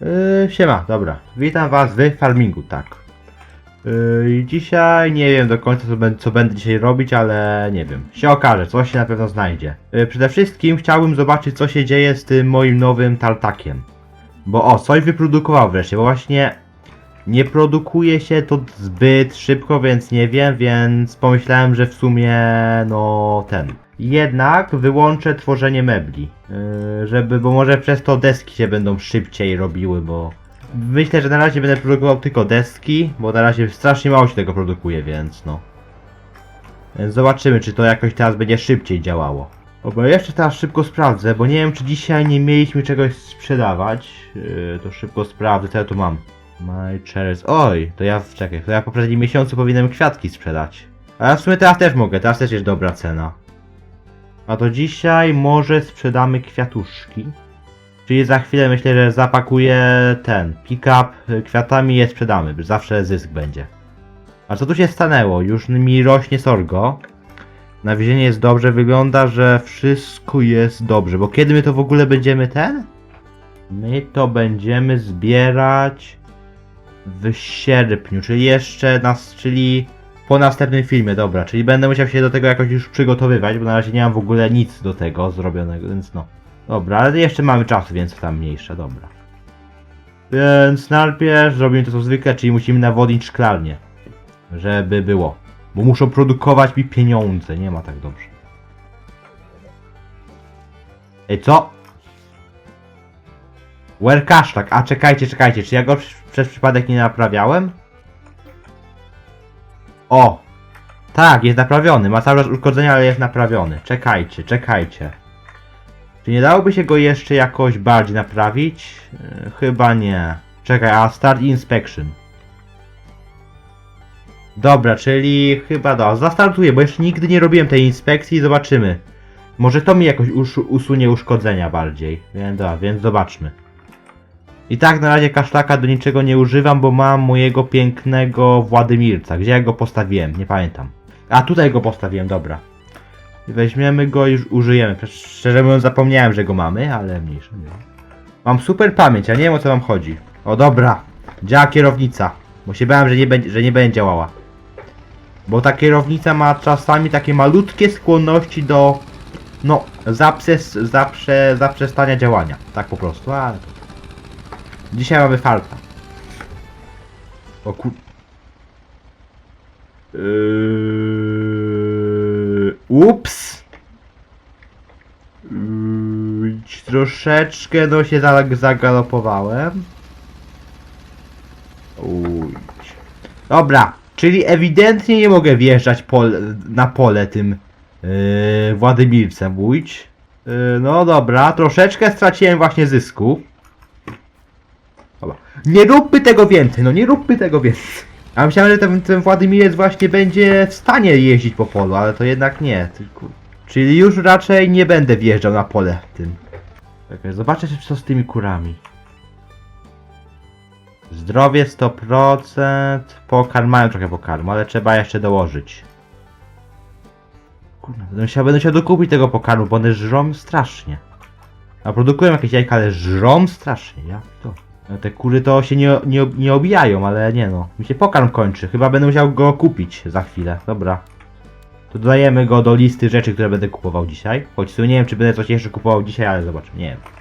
Yy, siema, dobra. Witam was w farmingu, tak. Yy, dzisiaj nie wiem do końca co, co będę dzisiaj robić, ale nie wiem. Się okaże, coś się na pewno znajdzie. Yy, przede wszystkim chciałbym zobaczyć co się dzieje z tym moim nowym tartakiem. Bo o, coś wyprodukował wreszcie, bo właśnie nie produkuje się to zbyt szybko, więc nie wiem, więc pomyślałem, że w sumie no ten. Jednak wyłączę tworzenie mebli, yy, żeby, bo może przez to deski się będą szybciej robiły, bo myślę, że na razie będę produkował tylko deski, bo na razie strasznie mało się tego produkuje, więc no. Więc zobaczymy, czy to jakoś teraz będzie szybciej działało. Dobra, jeszcze teraz szybko sprawdzę, bo nie wiem, czy dzisiaj nie mieliśmy czegoś sprzedawać. Yy, to szybko sprawdzę, co ja tu mam. My cherries. Oj, to ja, czekaj, to ja w poprzednim miesiącu powinienem kwiatki sprzedać. A ja w sumie teraz też mogę, teraz też jest dobra cena. A to dzisiaj może sprzedamy kwiatuszki. Czyli za chwilę myślę, że zapakuję ten pick-up y, kwiatami je sprzedamy, bo zawsze zysk będzie. A co tu się stanęło? Już mi rośnie sorgo. Nawiezienie jest dobrze, wygląda, że wszystko jest dobrze, bo kiedy my to w ogóle będziemy ten? My to będziemy zbierać w sierpniu, czyli jeszcze nas, czyli po następnym filmie, dobra, czyli będę musiał się do tego jakoś już przygotowywać, bo na razie nie mam w ogóle nic do tego zrobionego, więc no. Dobra, ale jeszcze mamy czas, więc tam mniejsza, dobra. Więc najpierw zrobimy to co zwykle, czyli musimy nawodnić szklarnię. Żeby było. Bo muszą produkować mi pieniądze, nie ma tak dobrze. Ej, co? Tak? A czekajcie, czekajcie, czy ja go przez przypadek nie naprawiałem? O! Tak, jest naprawiony, ma cały czas uszkodzenia, ale jest naprawiony. Czekajcie, czekajcie. Czy nie dałoby się go jeszcze jakoś bardziej naprawić? Yy, chyba nie. Czekaj, a start inspection. Dobra, czyli chyba da. Zastartuję, bo jeszcze nigdy nie robiłem tej inspekcji i zobaczymy. Może to mi jakoś usz- usunie uszkodzenia bardziej. Więc, da, więc zobaczmy. I tak na razie kaszlaka do niczego nie używam, bo mam mojego pięknego Władymirca. Gdzie ja go postawiłem? Nie pamiętam. A tutaj go postawiłem, dobra. Weźmiemy go i już użyjemy. Szczerze mówiąc zapomniałem, że go mamy, ale mniejsza. Nie. Mam super pamięć, a nie wiem o co wam chodzi. O dobra, działa kierownica. Bo się bałem, że nie, będzie, że nie będzie działała. Bo ta kierownica ma czasami takie malutkie skłonności do no, zaprzes, zaprze, zaprzestania działania. Tak po prostu, ale... Dzisiaj mamy farta. O. Yy... Ups! Yy, troszeczkę no się za- zagalopowałem. Uj. Dobra, czyli ewidentnie nie mogę wjeżdżać na pole tym yy, Władymircem, Łódź. Yy, no dobra, troszeczkę straciłem właśnie zysku. Nie róbmy tego więcej, no nie róbmy tego więcej. A myślałem, że ten, ten Władymirec właśnie będzie w stanie jeździć po polu, ale to jednak nie, tylko... Czyli już raczej nie będę wjeżdżał na pole tym. Czekaj, zobaczę co z tymi kurami. Zdrowie 100%, pokarm, mają trochę pokarmu, ale trzeba jeszcze dołożyć. Kurwa, będę musiał, będę musiał dokupić tego pokarmu, bo one żrą strasznie. A produkują jakieś jajka, ale żrą strasznie, ja to. Te kury to się nie, nie, nie obijają, ale nie no. Mi się pokarm kończy, chyba będę musiał go kupić za chwilę, dobra. To dodajemy go do listy rzeczy, które będę kupował dzisiaj. Choć w sumie nie wiem, czy będę coś jeszcze kupował dzisiaj, ale zobaczymy, nie wiem.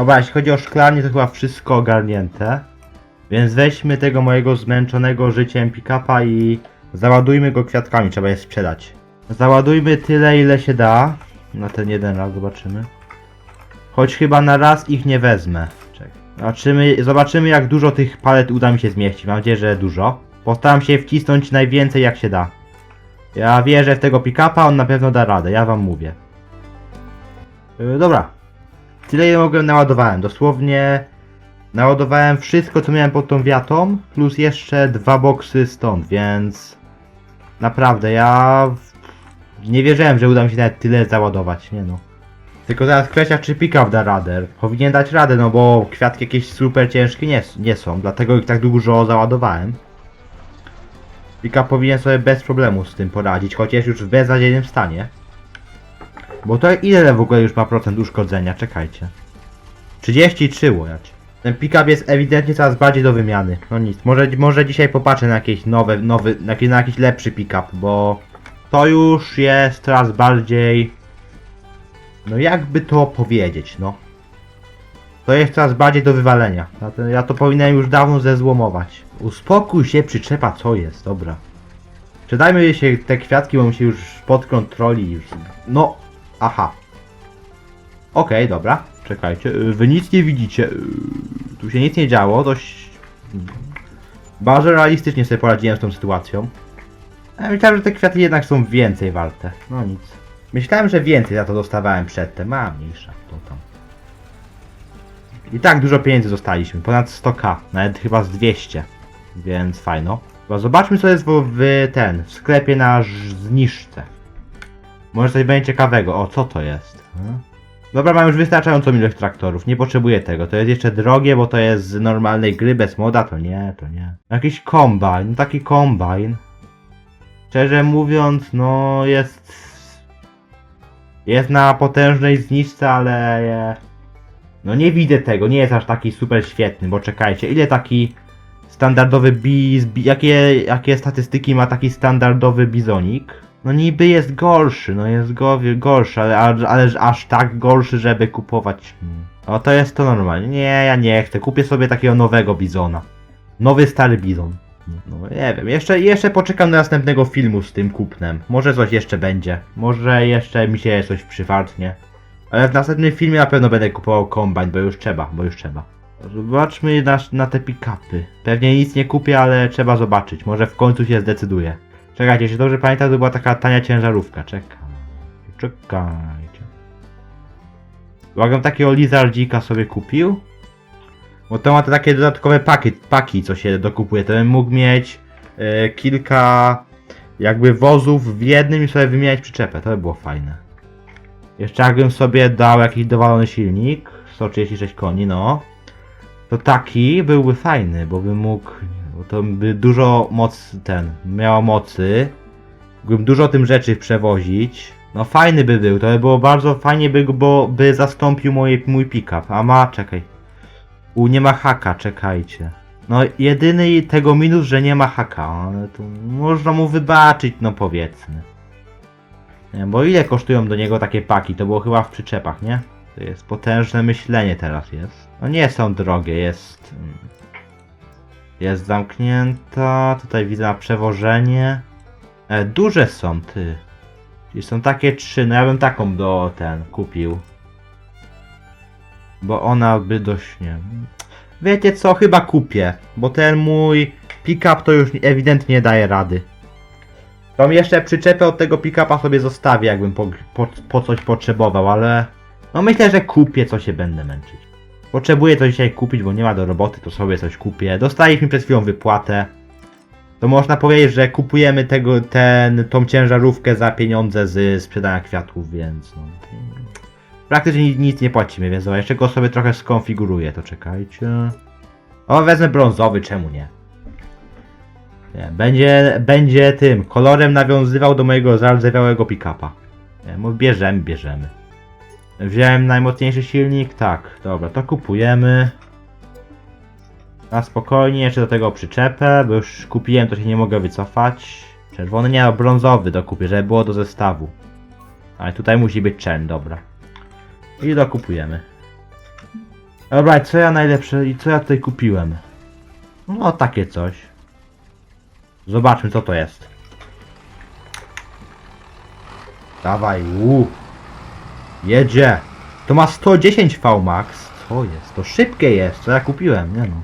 Dobra, jeśli chodzi o szklarnię, to chyba wszystko ogarnięte. Więc weźmy tego mojego zmęczonego życiem pick-upa i załadujmy go kwiatkami, trzeba je sprzedać. Załadujmy tyle, ile się da. Na ten jeden raz zobaczymy. Choć chyba na raz ich nie wezmę. Czekaj. Zobaczymy, zobaczymy jak dużo tych palet uda mi się zmieścić. Mam nadzieję, że dużo. Postaram się wcisnąć najwięcej jak się da. Ja wierzę w tego pick-upa, on na pewno da radę, ja wam mówię. Yy, dobra, Tyle ile mogłem naładowałem. Dosłownie naładowałem wszystko co miałem pod tą wiatą, plus jeszcze dwa boksy stąd, więc naprawdę ja nie wierzyłem, że uda mi się nawet tyle załadować, nie no. Tylko teraz kwestia, czy pick-up da radę. Powinien dać radę, no bo kwiatki jakieś super ciężkie nie, nie są, dlatego ich tak dużo załadowałem. Pick-up powinien sobie bez problemu z tym poradzić, chociaż już w beznadziejnym stanie. Bo to ile w ogóle już ma procent uszkodzenia? Czekajcie. 33 łojać. Ten pick-up jest ewidentnie coraz bardziej do wymiany. No nic, może, może dzisiaj popatrzę na jakieś nowe, nowy, na, jakiś- na jakiś lepszy pick-up, bo to już jest coraz bardziej... No jakby to powiedzieć, no. To jest coraz bardziej do wywalenia. Ja to, powinienem już dawno zezłomować. Uspokój się, przyczepa, co jest, dobra. Przydajmy się te kwiatki, bo mi się już pod kontroli już... No, aha. Okej, dobra, czekajcie. y, Wy nic nie widzicie. y, Tu się nic nie działo, dość... Bardzo realistycznie sobie poradziłem z tą sytuacją. Myślałem, że te kwiaty jednak są więcej warte. No nic. Myślałem, że więcej za to dostawałem przedtem, a mniejsza, to tam. I tak dużo pieniędzy dostaliśmy, ponad 100k, nawet chyba z 200, więc fajno. Chyba zobaczmy co jest w, w ten, w sklepie na zniżce. Może coś będzie ciekawego, o co to jest? Hmm? Dobra, mam już wystarczającą ilość traktorów, nie potrzebuję tego, to jest jeszcze drogie, bo to jest z normalnej gry, bez moda, to nie, to nie. Jakiś kombajn, no taki kombajn. Szczerze mówiąc, no jest... Jest na potężnej zniżce, ale... No nie widzę tego, nie jest aż taki super świetny, bo czekajcie, ile taki standardowy biz... bi- Jakie, jakie statystyki ma taki standardowy bizonik? No niby jest gorszy, no jest go, gorszy, ale, ale, ale aż tak gorszy, żeby kupować... O, to jest to normalnie. Nie, ja nie chcę, kupię sobie takiego nowego bizona. Nowy, stary bizon. No nie wiem, jeszcze, jeszcze poczekam do następnego filmu z tym kupnem. Może coś jeszcze będzie. Może jeszcze mi się coś przywartnie. Ale w następnym filmie na pewno będę kupował kombajn, bo już trzeba, bo już trzeba. Zobaczmy na, na te pick-upy. Pewnie nic nie kupię, ale trzeba zobaczyć. Może w końcu się zdecyduję. Czekajcie, jeśli dobrze pamiętam, to była taka tania ciężarówka. Czekaj. Czekajcie. Uwagam, takiego lizardzika sobie kupił. Bo to ma te takie dodatkowe paki, paki co się dokupuje. To bym mógł mieć e, kilka jakby wozów w jednym i sobie wymieniać przyczepę. To by było fajne. Jeszcze jakbym sobie dał jakiś dowalony silnik, 136 koni, no. To taki byłby fajny, bo bym mógł, bo to by dużo moc, ten, miało mocy. Mógłbym dużo tym rzeczy przewozić. No fajny by był, to by było bardzo fajnie by, bo by zastąpił moje, mój pick-up. A ma, czekaj. U, nie ma haka, czekajcie. No, jedyny tego minus, że nie ma haka, ale to można mu wybaczyć, no powiedzmy. Nie bo ile kosztują do niego takie paki? To było chyba w przyczepach, nie? To jest potężne myślenie teraz jest. No nie są drogie, jest... Jest zamknięta, tutaj widzę na przewożenie. E, duże są, ty. Czyli są takie trzy, no ja bym taką do ten kupił. Bo ona by dość nie. Wiecie co, chyba kupię. Bo ten mój pick-up to już ewidentnie nie daje rady. Tą jeszcze przyczepę od tego pick-upa sobie zostawię, jakbym po, po, po coś potrzebował, ale... No myślę, że kupię, co się będę męczyć. Potrzebuję coś dzisiaj kupić, bo nie ma do roboty, to sobie coś kupię. Dostaliśmy przed chwilą wypłatę. To można powiedzieć, że kupujemy tego, ten, tą ciężarówkę za pieniądze z sprzedania kwiatów, więc no. Praktycznie nic, nie płacimy, więc dobra, jeszcze go sobie trochę skonfiguruję, to czekajcie. O, wezmę brązowy, czemu nie? nie będzie, będzie tym, kolorem nawiązywał do mojego zardzewiałego pick-upa. Bierzemy, bierzemy. Wziąłem najmocniejszy silnik? Tak, dobra, to kupujemy. Na spokojnie, jeszcze do tego przyczepę, bo już kupiłem, to się nie mogę wycofać. Czerwony nie, no brązowy dokupię, żeby było do zestawu. Ale tutaj musi być czerń, dobra. I dokupujemy. Dobra, co ja najlepsze, i co ja tutaj kupiłem? No, takie coś. Zobaczmy, co to jest. Dawaj, uu. Jedzie. To ma 110 VMAX. Co jest? To szybkie jest, co ja kupiłem, nie no.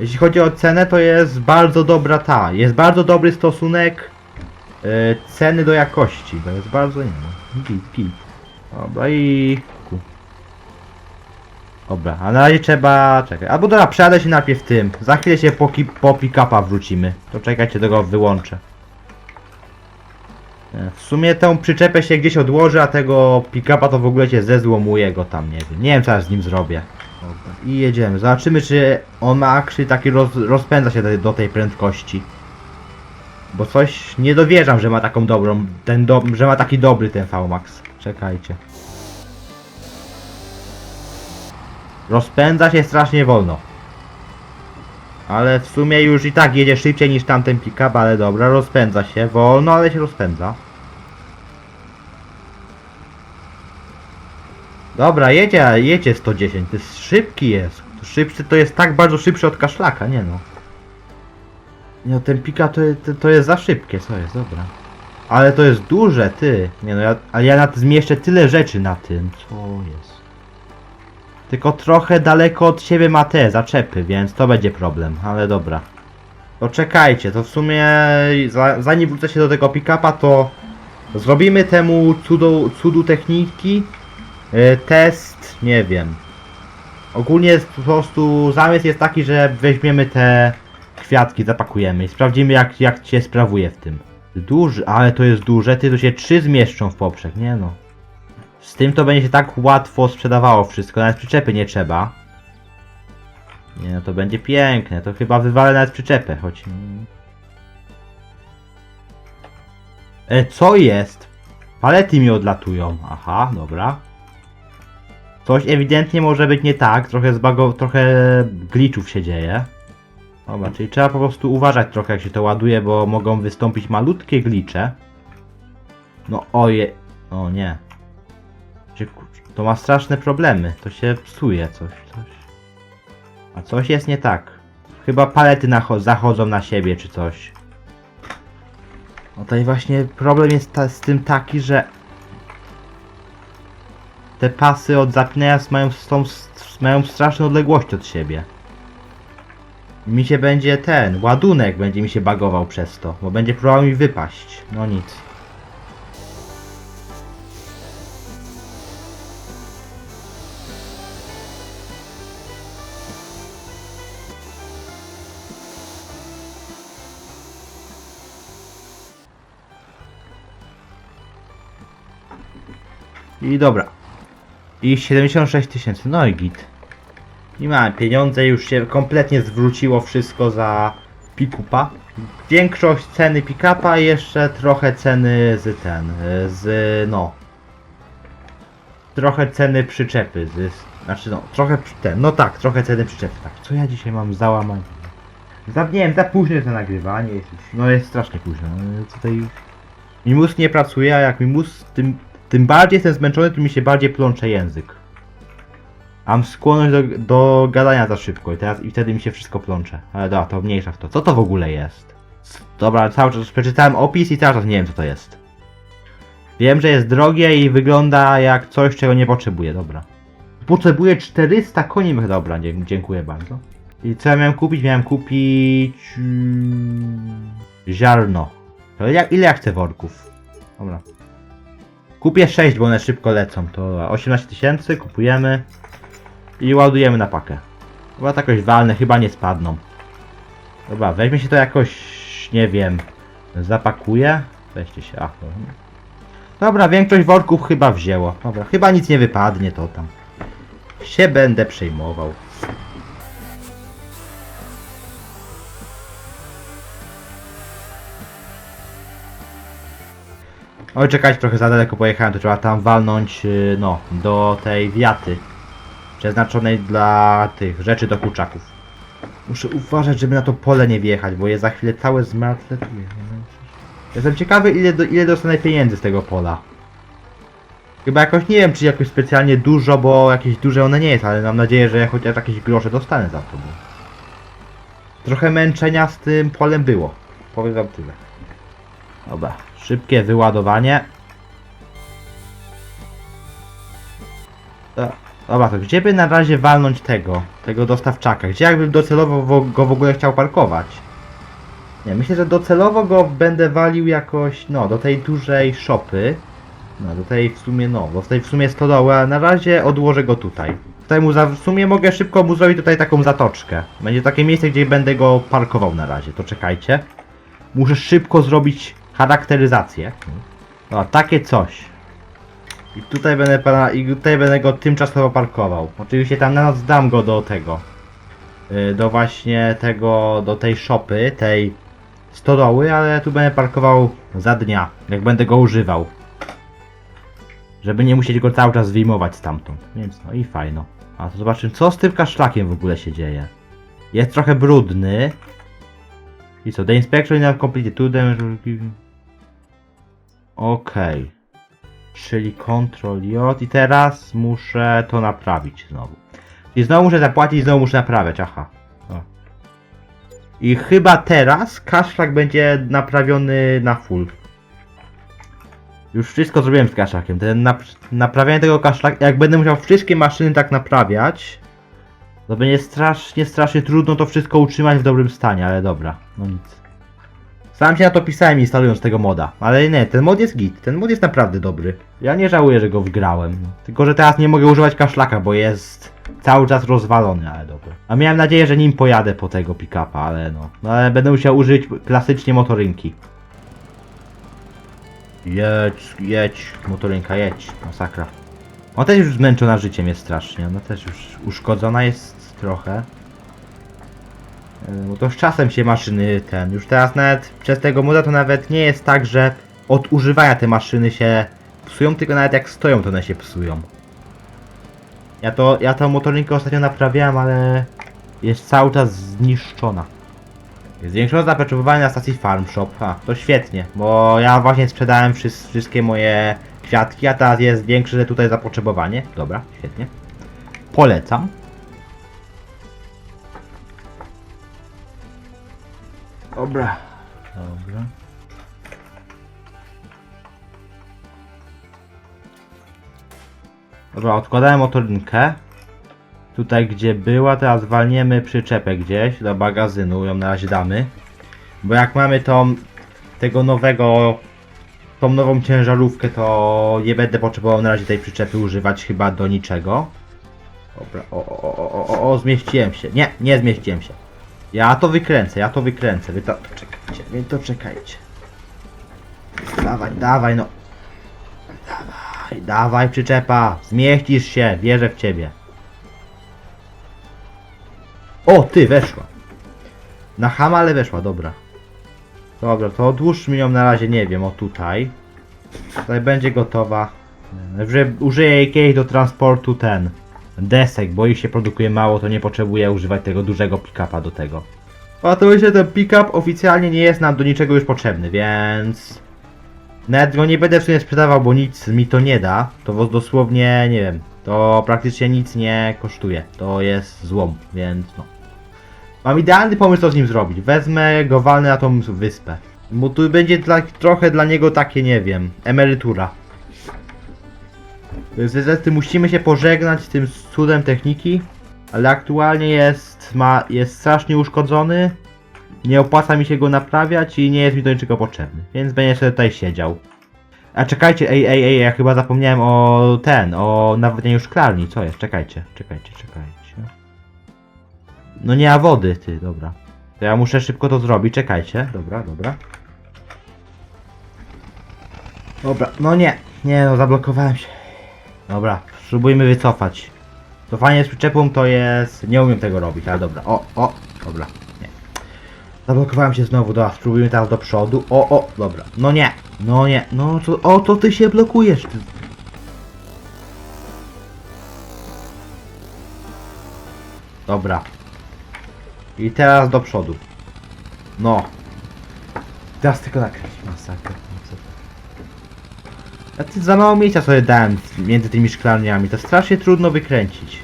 Jeśli chodzi o cenę, to jest bardzo dobra ta. Jest bardzo dobry stosunek e, ceny do jakości. To jest bardzo, nie no. Git, git. Dobra i... Dobra, a na razie trzeba... czekaj. Albo dobra, przejadę się najpierw tym. Za chwilę się po, po pick-upa wrócimy. To czekajcie, tego wyłączę. E, W sumie tą przyczepę się gdzieś odłoży, a tego pick-upa to w ogóle się zezłomuje go tam, nie wiem. Nie wiem co ja z nim zrobię. I jedziemy. Zobaczymy czy on ma akrzy taki roz, rozpędza się do, do tej prędkości. Bo coś nie dowierzam, że ma taką dobrą, ten do, że ma taki dobry ten VMAX. Czekajcie. Rozpędza się strasznie wolno. Ale w sumie już i tak jedzie szybciej niż tamten pick-up, ale dobra, rozpędza się. Wolno, ale się rozpędza. Dobra, jedzie, jedzie 110, to jest szybki jest. Szybszy to jest tak bardzo szybszy od kaszlaka, nie no. Nie no, ten pika to, to, to jest za szybkie, co jest, dobra. Ale to jest duże, ty. Nie no, ja, ale ja nad, zmieszczę tyle rzeczy na tym, co jest. Tylko trochę daleko od siebie ma te zaczepy, więc to będzie problem, ale dobra. To czekajcie, to w sumie za, zanim wrócę się do tego pick-upa, to zrobimy temu cudu, cudu techniki e, test, nie wiem. Ogólnie po prostu zamysł jest taki, że weźmiemy te kwiatki, zapakujemy i sprawdzimy jak, jak się sprawuje w tym. Duży, ale to jest duże, ty tu się trzy zmieszczą w poprzek, nie no. Z tym to będzie się tak łatwo sprzedawało wszystko, nawet przyczepy nie trzeba. Nie no, to będzie piękne, to chyba wywalę nawet przyczepę, choć... E, co jest? Palety mi odlatują, aha, dobra. Coś ewidentnie może być nie tak, trochę zbago... trochę glitchów się dzieje. Dobra, czyli trzeba po prostu uważać trochę jak się to ładuje, bo mogą wystąpić malutkie glicze. No oje... O nie. Kur- To ma straszne problemy, to się psuje coś, coś. A coś jest nie tak. Chyba palety zachodzą na siebie czy coś. No tutaj właśnie problem jest ta- z tym taki, że te pasy od zapinania mają, mają straszną odległość od siebie. Mi się będzie ten, ładunek będzie mi się bagował przez to, bo będzie próbował mi wypaść. No nic. I dobra. I 76 tysięcy, no i git. I mamy pieniądze, już się kompletnie zwróciło wszystko za pikupa. Większość ceny pick-upa i jeszcze trochę ceny z ten, z no. Trochę ceny przyczepy, z, znaczy no, trochę ten, no tak, trochę ceny przyczepy, tak. Co ja dzisiaj mam załamać? Wiem, za późno to nagrywanie jest już, no jest strasznie późno. no, Tutaj mi mózg nie pracuje, a jak mi mózg, tym, tym bardziej jestem zmęczony, tym mi się bardziej plącze język. Mam skłonność do, do gadania za szybko i teraz i wtedy mi się wszystko plącze. Ale dobra, to mniejsza w to. Co to w ogóle jest? Dobra, cały czas przeczytałem opis i cały czas nie wiem co to jest. Wiem, że jest drogie i wygląda jak coś, czego nie potrzebuję, dobra. Potrzebuję 400 koni, dobra, dziękuję bardzo. I co ja miałem kupić? Miałem kupić... mm, ziarno. Ile ja chcę worków? Dobra. Kupię 6, bo one szybko lecą. To 18 tysięcy, kupujemy. I ładujemy na pakę. Chyba to jakoś walne, chyba nie spadną. Dobra, weźmie się to jakoś, nie wiem, zapakuje. Weźcie się, ach. Dobra, większość worków chyba wzięło. Dobra, chyba nic nie wypadnie, to tam. Się będę przejmował. Oj, czekać trochę za daleko pojechałem, to trzeba tam walnąć, yy, no, do tej wiaty. Przeznaczonej dla tych rzeczy do kurczaków. Muszę uważać, żeby na to pole nie wjechać, bo je za chwilę całe zmartletuje. Jestem ciekawy, ile, do, ile dostanę pieniędzy z tego pola. Chyba jakoś, nie wiem, czy jakoś specjalnie dużo, bo jakieś duże one nie jest, ale mam nadzieję, że chociaż jakieś grosze dostanę za to. Trochę męczenia z tym polem było. Powiem wam tyle. Dobra, szybkie wyładowanie. Do- Dobra, to gdzie by na razie walnąć tego, tego dostawczaka? Gdzie jakbym docelowo wo- go w ogóle chciał parkować? Nie, myślę, że docelowo go będę walił jakoś, no, do tej dużej szopy. No, do tej w sumie, no, w tej w sumie stodoły, a na razie odłożę go tutaj. Tutaj mu za, w sumie mogę szybko mu zrobić tutaj taką zatoczkę. Będzie takie miejsce, gdzie będę go parkował na razie, to czekajcie. Muszę szybko zrobić charakteryzację. O, takie coś. I tutaj będę pana, i tutaj będę go tymczasowo parkował. Oczywiście tam na noc dam go do tego. y, Do właśnie tego, do tej szopy, tej stodoły, ale tu będę parkował za dnia, jak będę go używał. Żeby nie musieć go cały czas wyjmować stamtąd. Więc no i fajno. A to zobaczymy, co z tym kaszlakiem w ogóle się dzieje. Jest trochę brudny. I co, the inspection now completed two damage Okej. Czyli Ctrl J i teraz muszę to naprawić znowu. I znowu muszę zapłacić, znowu muszę naprawiać, aha. O. I chyba teraz kaszlak będzie naprawiony na full. Już wszystko zrobiłem z kaszlakiem. Ten nap naprawianie tego kaszlaka, jak będę musiał wszystkie maszyny tak naprawiać, to będzie strasznie, strasznie trudno to wszystko utrzymać w dobrym stanie, ale dobra, no nic. Sam się na to pisałem instalując tego moda, ale nie, ten mod jest git, ten mod jest naprawdę dobry. Ja nie żałuję, że go wgrałem, no. tylko że teraz nie mogę używać kaszlaka, bo jest cały czas rozwalony, ale dobra. A miałem nadzieję, że nim pojadę po tego pick-upa, ale no. no ale będę musiał użyć klasycznie motorynki. Jedź, jedź, motorynka, jedź, masakra. Ona też już zmęczona życiem jest strasznie, ona też już uszkodzona jest trochę. E, Bo to z czasem się maszyny ten, już teraz nawet przez tego moda to nawet nie jest tak, że od używania te maszyny się psują, tylko nawet jak stoją to one się psują. Ja to, ja tą motorynkę ostatnio naprawiałem, ale jest cały czas zniszczona. Zwiększono zapotrzebowanie na stacji Farm Shop. A, to świetnie, bo ja właśnie sprzedałem wszys- wszystkie moje kwiatki, a teraz jest większe tutaj zapotrzebowanie. Dobra, świetnie. Polecam. Dobra. Dobra. Dobra, odkładałem motorynkę. Tutaj gdzie była, teraz walniemy przyczepę gdzieś do magazynu, ją na razie damy. Bo jak mamy tą, tego nowego, tą nową ciężarówkę, to nie będę potrzebował na razie tej przyczepy używać chyba do niczego. Dobra, o, o, o, o, o, o, zmieściłem się. Nie, nie zmieściłem się. Ja to wykręcę, ja to wykręcę. Wy to czekajcie, wy to czekajcie. Dawaj, dawaj, no. Dawaj, dawaj, przyczepa. Zmieścisz się, wierzę w ciebie. O, ty, weszła. Na hama, ale weszła, dobra. Dobra, to odłóżmy ją na razie, nie wiem, o tutaj. Tutaj będzie gotowa. Użyję jej kiedyś do transportu ten. Desek, bo ich się produkuje mało, to nie potrzebuję używać tego dużego pick-upa do tego. A to myślę, ten pick-up oficjalnie nie jest nam do niczego już potrzebny, więc... Nawet go nie będę w sumie sprzedawał, bo nic mi to nie da. To dosłownie, nie wiem, to praktycznie nic nie kosztuje. To jest złom, więc no. Mam idealny pomysł, co z nim zrobić. Wezmę go, walnę na tą wyspę. Bo tu będzie dla, trochę dla niego takie, nie wiem, emerytura. Niestety musimy się pożegnać z tym cudem techniki, ale aktualnie jest, ma, jest strasznie uszkodzony. Nie opłaca mi się go naprawiać i nie jest mi do niczego potrzebny, więc będzie sobie tutaj siedział. A czekajcie, ej, ej, ej, ja chyba zapomniałem o ten, o nawodnieniu szklarni, co jest? Czekajcie, czekajcie, czekajcie. No nie ma wody, ty, dobra. To ja muszę szybko to zrobić, czekajcie, dobra, dobra. Dobra, no nie, nie no, zablokowałem się. Dobra, spróbujmy wycofać. Cofanie z przyczepą to jest... Nie umiem tego robić, ale dobra. O, o, dobra, nie. Zablokowałem się znowu, dobra, spróbujmy teraz do przodu. O, o, dobra. No nie, no nie, no to, o, to ty się blokujesz. Ty. Dobra. I teraz do przodu. No. Teraz tylko nakręć. Masakra. Ja ty za mało miejsca sobie dałem między tymi szklarniami. To strasznie trudno wykręcić.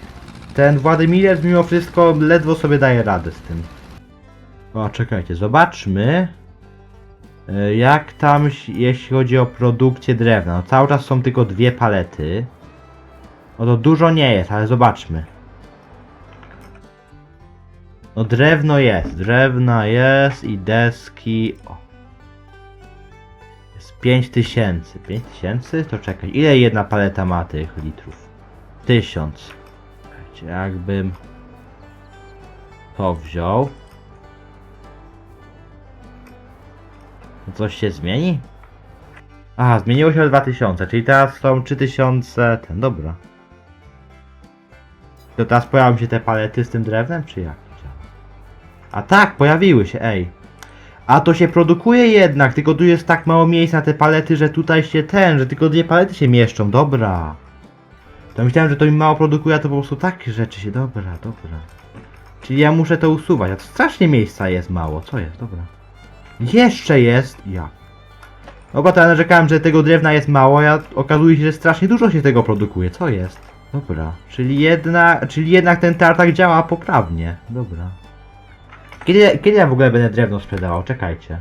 Ten Władimir mimo wszystko ledwo sobie daje radę z tym. O, czekajcie, zobaczmy. e, Jak tam, jeśli chodzi o produkcję drewna. No, cały czas są tylko dwie palety. No to dużo nie jest, ale zobaczmy. No drewno jest, drewna jest i deski. O. Jest 5000. 5000? To czekaj, ile jedna paleta ma tych litrów? 1000. Czekajcie, jakbym to wziął. Coś się zmieni? Aha, zmieniło się o 2000, czyli teraz są 3000... Ten, dobra. To teraz pojawią się te palety z tym drewnem, czy jak? A tak, pojawiły się, ej. A to się produkuje jednak, tylko tu jest tak mało miejsca na te palety, że tutaj się ten, że tylko dwie palety się mieszczą, dobra. To myślałem, że to mi mało produkuje, a to po prostu takie rzeczy się, dobra, dobra. Czyli ja muszę to usuwać, a to strasznie miejsca jest mało, co jest, dobra. Jeszcze jest, ja. Dobra, to ja narzekałem, że tego drewna jest mało, a okazuje się, że strasznie dużo się tego produkuje, co jest? Dobra, czyli jednak, czyli jednak ten tartak działa poprawnie, dobra. Kiedy, kiedy ja w ogóle będę drewno sprzedawał? Czekajcie.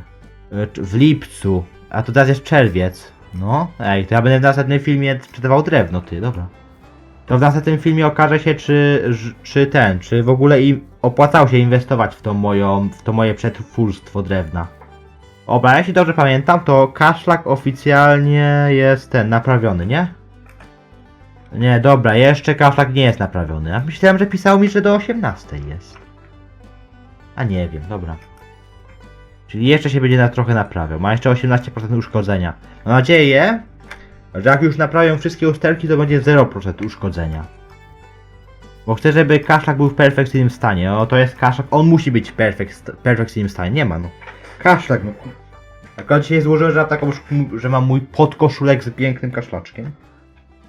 E, W lipcu. A to teraz jest czerwiec. No, ej, to ja będę w następnym filmie sprzedawał drewno, ty, dobra. To w następnym filmie okaże się, czy, czy ten, czy w ogóle im opłacało się inwestować w to moją, w to moje przetwórstwo drewna. Oba, jeśli dobrze pamiętam, to kaszlak oficjalnie jest ten, naprawiony, nie? Nie, dobra, jeszcze kaszlak nie jest naprawiony. A myślałem, że pisało mi, że do 18 jest. A nie wiem, dobra. Czyli jeszcze się będzie na trochę naprawiał. Ma jeszcze 18% uszkodzenia. Mam nadzieję, że jak już naprawią wszystkie usterki, to będzie 0% uszkodzenia. Bo chcę, żeby kaszlak był w perfekcyjnym stanie. O, to jest kaszlak, on musi być w perfek- perfekcyjnym stanie. Nie ma, no. Kaszlak, no. Akurat dzisiaj złożyłem, że taką, że mam mój podkoszulek z pięknym kaszlaczkiem.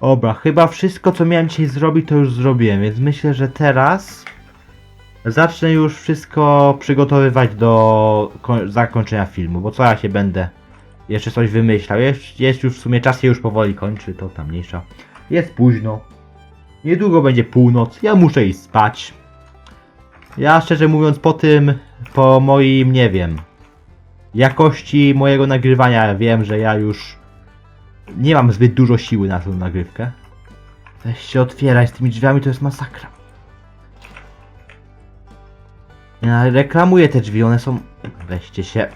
Dobra, chyba wszystko, co miałem dzisiaj zrobić, to już zrobiłem, więc myślę, że teraz zacznę już wszystko przygotowywać do ko- zakończenia filmu, bo co ja się będę jeszcze coś wymyślał. Jest, jest już w sumie czas się już powoli kończy, to tam mniejsza. Jest późno. Niedługo będzie północ, ja muszę iść spać. Ja szczerze mówiąc po tym, po moim, nie wiem, jakości mojego nagrywania wiem, że ja już nie mam zbyt dużo siły na tę nagrywkę. Weź się otwieraj z tymi drzwiami, to jest masakra. Ja reklamuję te drzwi, one są... Weźcie się.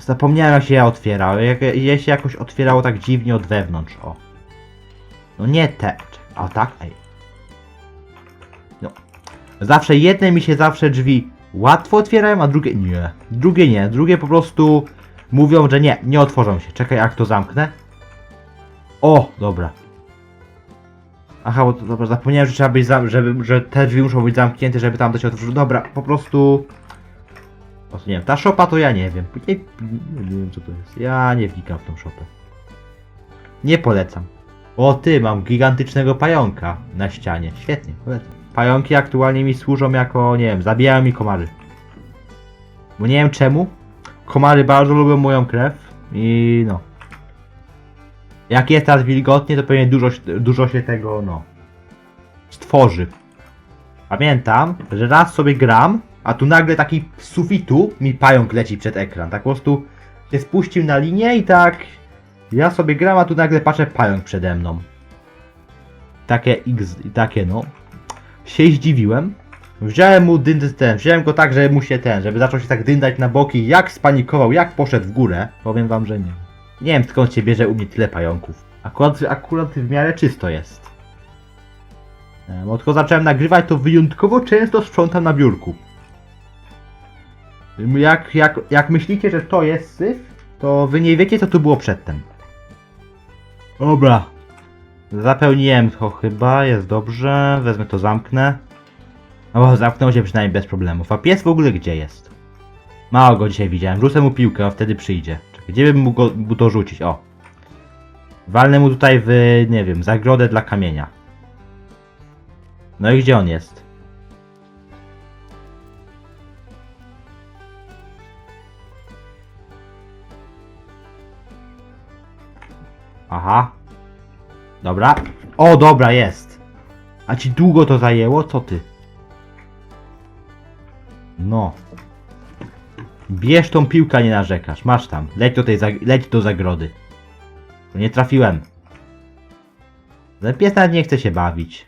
Zapomniałem jak się ja otwierał. Jak, je się jakoś otwierało tak dziwnie od wewnątrz, o. No nie te. A tak? Ej. No. Zawsze jedne mi się zawsze drzwi łatwo otwierają, a drugie nie. Drugie nie. Drugie po prostu mówią, że nie, nie otworzą się. Czekaj, jak to zamknę. O, dobra. Aha, bo to, dobra, zapomniałem, że trzeba być zam- żeby, że te drzwi muszą być zamknięte, żeby tam to się otworzyło. Dobra, po prostu... Prostu nie wiem, ta szopa to ja nie wiem. Nie, nie wiem co to jest. Ja nie wnikam w tą szopę. Nie polecam. O ty, mam gigantycznego pająka na ścianie. Świetnie, polecam. Pająki aktualnie mi służą jako, nie wiem, zabijają mi komary. Bo nie wiem czemu. Komary bardzo lubią moją krew i no. Jak jest teraz wilgotnie, to pewnie dużo, dużo się tego, no, stworzy. Pamiętam, że raz sobie gram, a tu nagle taki z sufitu mi pająk leci przed ekran. Tak po prostu się spuścił na linię i tak ja sobie gram, a tu nagle patrzę pająk przede mną. Takie x, takie no. Się zdziwiłem. Wziąłem mu dynd ten, wziąłem go tak, żeby mu się ten, żeby zaczął się tak dyndać na boki, jak spanikował, jak poszedł w górę. Powiem wam, że nie. Nie wiem skąd się bierze u mnie tyle pająków. Akurat, akurat w miarę czysto jest. Bo zacząłem nagrywać, to wyjątkowo często sprzątam na biurku. Jak, jak, jak myślicie, że to jest syf, to wy nie wiecie, co tu było przedtem. Dobra. Zapełniłem to chyba, jest dobrze. Wezmę to, zamknę. O, zamknęło się przynajmniej bez problemów. A pies w ogóle gdzie jest? Mało go dzisiaj widziałem. Rzucę mu piłkę, a wtedy przyjdzie. Gdzie bym mógł go, mu to rzucić? O. Walnę mu tutaj w, nie wiem, zagrodę dla kamienia. No i gdzie on jest? Aha. Dobra. O, dobra, jest. A ci długo to zajęło? Co ty? No. Bierz tą piłkę, nie narzekasz. Masz tam. Leć do tej leć do zagrody. Nie trafiłem. Ten pies nawet nie chce się bawić.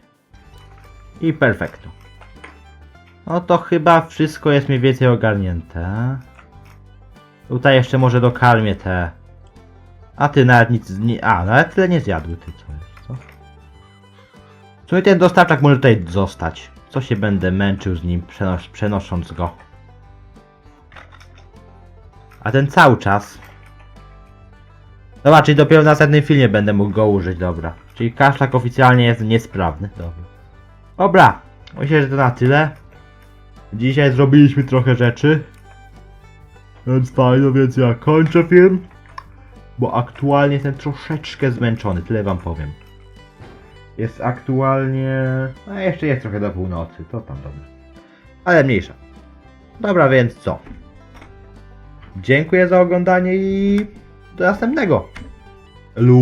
I perfekto. No to chyba wszystko jest mniej więcej ogarnięte. Tutaj jeszcze może dokarmię te. A ty nawet nic nie. A, nawet tyle nie zjadły ty co jest, co? W ten dostawczak może tutaj zostać. Co się będę męczył z nim przenos przenosząc go. A ten cały czas. Dobra, czyli dopiero w następnym filmie będę mógł go użyć, dobra. Czyli kaszlak oficjalnie jest niesprawny, dobra. Dobra, myślę, że to na tyle. Dzisiaj zrobiliśmy trochę rzeczy. Więc fajno, więc ja kończę film. Bo aktualnie jestem troszeczkę zmęczony, tyle wam powiem. Jest aktualnie... A jeszcze jest trochę do północy, to tam dobra. Ale mniejsza. Dobra, więc co? Dziękuję za oglądanie i do następnego. Lu.